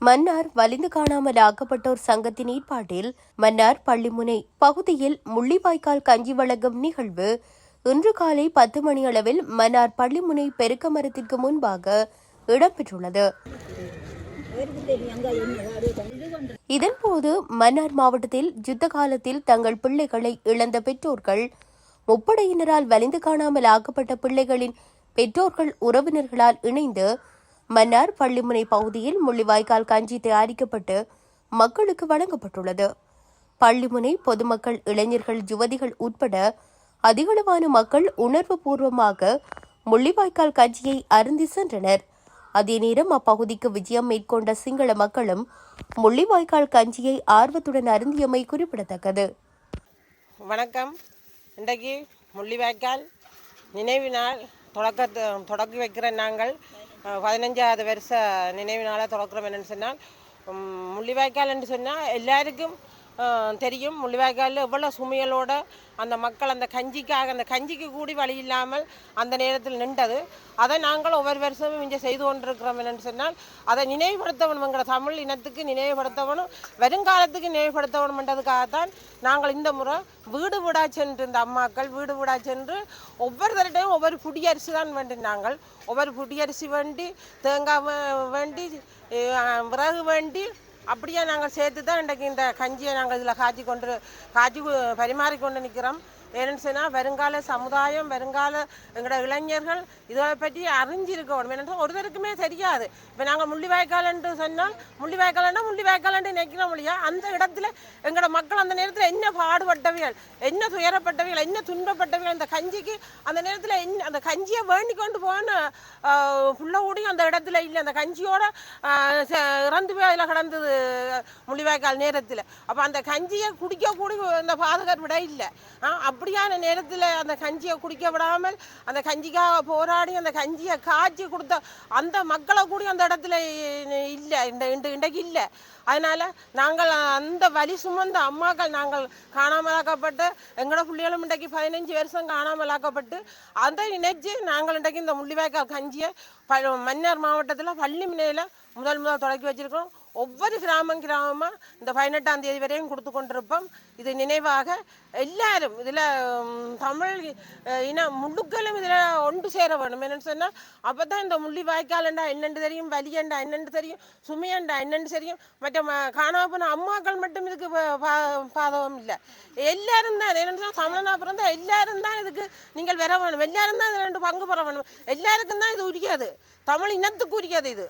மன்னார் வலிந்து காணாமல் ஆக்கப்பட்டோர் சங்கத்தின் ஏற்பாட்டில் மன்னார் பள்ளிமுனை பகுதியில் முள்ளிவாய்க்கால் கஞ்சி வழங்கும் நிகழ்வு இன்று காலை பத்து மணி அளவில் மன்னார் பள்ளிமுனை பெருக்க மரத்திற்கு முன்பாக இடம்பெற்றுள்ளது. இதன்போது மன்னார் மாவட்டத்தில் யுத்த காலத்தில் தங்கள் பிள்ளைகளை இழந்த பெற்றோர்கள் முப்படையினரால் வலிந்து காணாமல் ஆக்கப்பட்ட பிள்ளைகளின் பெற்றோர்கள் உறவினர்களால் இணைந்து மன்னார் பள்ளிமுனை பகுதியில் முள்ளிவாய்க்கால் கஞ்சி தயாரிக்கப்பட்டு மக்களுக்கு வழங்கப்பட்டுள்ளது. பள்ளிமுனை பொதுமக்கள் இளைஞர்கள் யுவதிகள் உட்பட அதிகளவான மக்கள் உணர்வு பூர்வமாக முள்ளிவாய்க்கால் கஞ்சியை அருந்தி சென்றனர். அதே நேரம் அப்பகுதிக்கு விஜயம் மேற்கொண்ட சிங்கள மக்களும் முள்ளிவாய்க்கால் கஞ்சியை ஆர்வத்துடன் அருந்தியமை குறிப்பிடத்தக்கது. வணக்கம். இன்றைக்கு முள்ளிவாய்க்கால் நினைவு நாள் தொடக்க தொடக்கி வைக்கிற நாங்கள் பதினஞ்சாவது வருஷ நினைவு நாளாக தொடக்கிறோம் என்னன்னு சொன்னால் முள்ளிவாய்க்கால் என்று சொன்னால் எல்லாருக்கும் தெரியும். முள்ளிவாய்க்காலில் எவ்வளோ சுமையலோட அந்த மக்கள் அந்த கஞ்சிக்காக அந்த கஞ்சிக்கு கூடி வழி இல்லாமல் அந்த நேரத்தில் நின்றது. அதை நாங்கள் ஒவ்வொரு வருஷமும் இங்கே செய்து கொண்டிருக்கிறோம் என்னென்னு சொன்னால் அதை நினைவுபடுத்தணும் எங்கள் தமிழ் இனத்துக்கு நினைவுபடுத்தவனும் வருங்காலத்துக்கு நினைவுபடுத்தவணும்ன்றதுக்காகத்தான் நாங்கள் இந்த முறை வீடு வீடா சென்று இந்த அம்மாக்கள் வீடு வீடா சென்று ஒவ்வொரு தரட்டையும் ஒவ்வொரு புடியரிசி தான் வேண்டினாங்கள் ஒவ்வொரு புடியரிசி வேண்டி தேங்காய் வேண்டி விறகு வேண்டி அப்படியே நாங்கள் சேர்த்து தான் இன்றைக்கு இந்த கஞ்சியை நாங்கள் இதில் காய்ச்சி கொண்டு காய்ச்சி பரிமாறிக்கொண்டு பரிமாறி கொண்டு நிற்கிறோம். ஏன்னு சொன்னால் வருங்கால சமுதாயம் வருங்கால எங்களோட இளைஞர்கள் இதை பற்றி அறிஞ்சிருக்கணும். ஏன்னா ஒருத்தருக்குமே தெரியாது. இப்போ நாங்கள் முள்ளிவாய்க்காலன்ட்டு சொன்னால் முள்ளிவாய்க்காலன்னா முள்ளிவாய்க்காலன்ட்டு நினைக்கிறோம் இல்லையா அந்த இடத்துல எங்களோட மக்கள் அந்த நேரத்தில் என்ன பாடுபட்டவைகள் என்ன துயரப்பட்டவைகள் என்ன துன்பப்பட்டவைகள் அந்த கஞ்சிக்கு அந்த நேரத்தில் என்ன அந்த கஞ்சியை வேண்டி கொண்டு போன புள்ள கூடியும் அந்த இடத்துல இல்லை. அந்த கஞ்சியோட ச- இறந்து போய் அதில் கிடந்தது முள்ளிவாய்க்கால் நேரத்தில். அப்போ அந்த கஞ்சியை குடிக்கக்கூடிய அந்த பாதகர் விட இல்லை. அப்படியான நேரத்தில் அந்த கஞ்சியை குடிக்க விடாமல் அந்த கஞ்சிக்காக போராடி அந்த கஞ்சியை காய்ச்சி கொடுத்த அந்த மக்களை கூட அந்த இடத்துல இல்லை இந்த இந்த இன்றைக்கு இல்லை. அதனால் நாங்கள் அந்த வலி சுமந்த அம்மாக்கள் நாங்கள் காணாமலாக்கப்பட்டு எங்களோட பிள்ளைகளும் இன்றைக்கு பதினஞ்சு வருஷம் காணாமலாக்கப்பட்டு அதை நினைச்சு நாங்கள் இன்றைக்கு இந்த முள்ளிவாய்க்கால் கஞ்சியை ப மன்னார் மாவட்டத்தில் பள்ளி முனையில் முதல் முதல் தொடக்கி வச்சுருக்கோம் ஒவ்வொரு கிராமம் கிராமமாக இந்த பதினெட்டாம் தேதி வரையும் கொடுத்து கொண்டிருப்போம். இது நினைவாக எல்லாரும் இதில் தமிழ் அஹ், இன முழுக்களும் இதில் ஒன்று சேர வேணும் என்னென்னு சொன்னால் அப்போ தான் இந்த முள்ளி வாய்க்காலண்டா என்னென்று தெரியும் வலியண்டா என்னென்று தெரியும் சுமையண்டா என்னென்று தெரியும். மற்ற ம- காணாம போன அம்மாக்கள் மட்டும் இதுக்கு பாதகம் இல்லை. எல்லாரும் தான் என்னென்னு சொன்னால் தமிழனா பிறந்தா எல்லாரும் தான் இதுக்கு நீங்கள் வர வேணும். எல்லாரும் தான் இதில் ரெண்டு பங்கு பெற வேணும். எல்லாருக்கும் தான் இது உரியாது. தமிழ் இனத்துக்கு உரியாது இது.